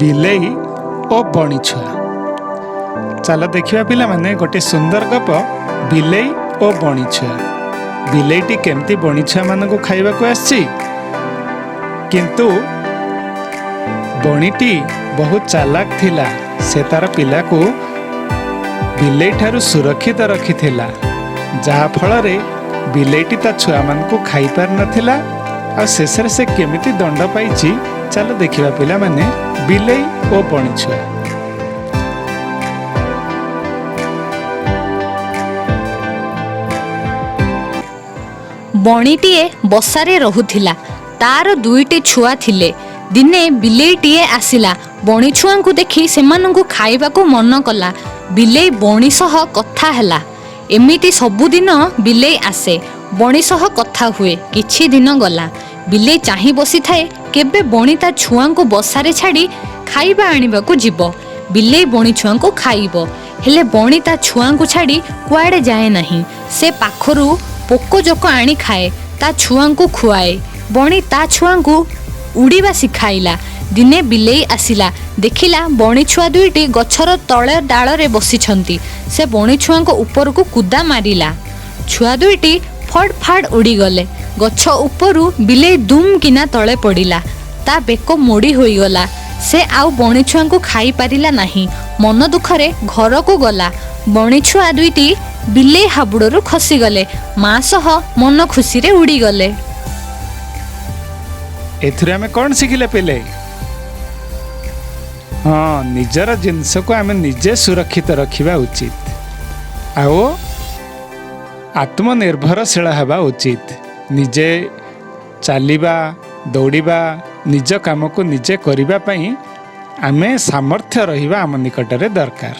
ବିଲେଇ ଓ ବଣିଛୁଆ। ଚାଲ ଦେଖିବା ପିଲାମାନେ ଗୋଟେ ସୁନ୍ଦର ଗପ ବିଲେଇ ଓ ବଣିଛୁଆ। ବିଲେଇଟି କେମିତି ବଣିଛୁଆମାନଙ୍କୁ ଖାଇବାକୁ ଆସିଛି? କିନ୍ତୁ ବଣିଟି ବହୁତ ଚାଲାକ ଥିଲା। ସେ ତାର ପିଲାକୁ ବିଲେଇ ଠାରୁ ସୁରକ୍ଷିତ ରଖିଥିଲା। ଯାହାଫଳରେ ବିଲେଇଟି ତା ଛୁଆମାନଙ୍କୁ ଖାଇପାରିନଥିଲା। ଆଉ ଶେଷରେ ସେ କେମିତି ଦଣ୍ଡ ପାଇଛି ଚାଲ ଦେଖିବା ପିଲାମାନେ ବିଲେଇ ଓ ବଣିଛୁଆ ବଣିଟିଏ ବସାରେ ରହୁଥିଲା। ତାର ଦୁଇଟି ଛୁଆ ଥିଲେ। ଦିନେ ବିଲେଇଟିଏ ଆସିଲା। ବଣି ଛୁଆଙ୍କୁ ଦେଖି ସେମାନଙ୍କୁ ଖାଇବାକୁ ମନ କଲା। ବିଲେଇ ବଣି ସହ କଥା ହେଲା। ଏମିତି ସବୁଦିନ ବିଲେଇ ଆସେ। ବଣି ସହ କଥା ହୁଏ। କିଛି ଦିନ ଗଲା। ବିଲେଇ ଚାହିଁ ବସିଥାଏ କେବେ ବଣି ତା ଛୁଆଙ୍କୁ ବସାରେ ଛାଡ଼ି ଖାଇବା ଆଣିବାକୁ ଯିବ। ବିଲେଇ ବଣି ଛୁଆଙ୍କୁ ଖାଇବ। ହେଲେ ବଣି ତା ଛୁଆଙ୍କୁ ଛାଡ଼ି କୁଆଡ଼େ ଯାଏ ନାହିଁ। ସେ ପାଖରୁ ପୋକ ଜୋକ ଆଣି ଖାଏ ତା ଛୁଆଙ୍କୁ ଖୁଆଏ। ବଣି ତା ଛୁଆଙ୍କୁ ଉଡ଼ିବା ଶିଖାଇଲା। ଦିନେ ବିଲେଇ ଆସିଲା ଦେଖିଲା ବଣି ଛୁଆ ଦୁଇଟି ଗଛର ତଳେ ଡାଳରେ ବସିଛନ୍ତି। ସେ ବଣି ଛୁଆଙ୍କ ଉପରକୁ କୁଦା ମାରିଲା। ଛୁଆ ଦୁଇଟି ଫଡ଼ ଫାଡ଼ ଉଡ଼ିଗଲେ। ଗଛ ଉପରୁ ବିଲେଇ ଦୁମ୍ କିନା ତଳେ ପଡ଼ିଲା। ତା ବେକ ମୋଡ଼ି ହୋଇଗଲା। ସେ ଆଉ ବଣି ଛୁଆଙ୍କୁ ଖାଇପାରିଲା ନାହିଁ। ମନ ଦୁଃଖରେ ଘରକୁ ଗଲା। ବଣି ଛୁଆ ଦୁଇଟି ବିଲେଇ ହାବୁଡ଼ରୁ ଖସିଗଲେ। ମା ସହ ମନ ଖୁସିରେ ଉଡ଼ିଗଲେ। ଏଥିରୁ ଆମେ କ'ଣ ଶିଖିଲେ ପିଲେ? ହଁ ନିଜର ଜିନିଷକୁ ଆମେ ନିଜେ ସୁରକ୍ଷିତ ରଖିବା ଉଚିତ। ଆଉ ଆତ୍ମନିର୍ଭରଶୀଳ ହେବା ଉଚିତ। ନିଜେ ଚାଲିବା ଦୌଡ଼ିବା ନିଜ କାମକୁ ନିଜେ କରିବା ପାଇଁ ଆମେ ସାମର୍ଥ୍ୟ ରହିବା ଆମ ନିକଟରେ ଦରକାର।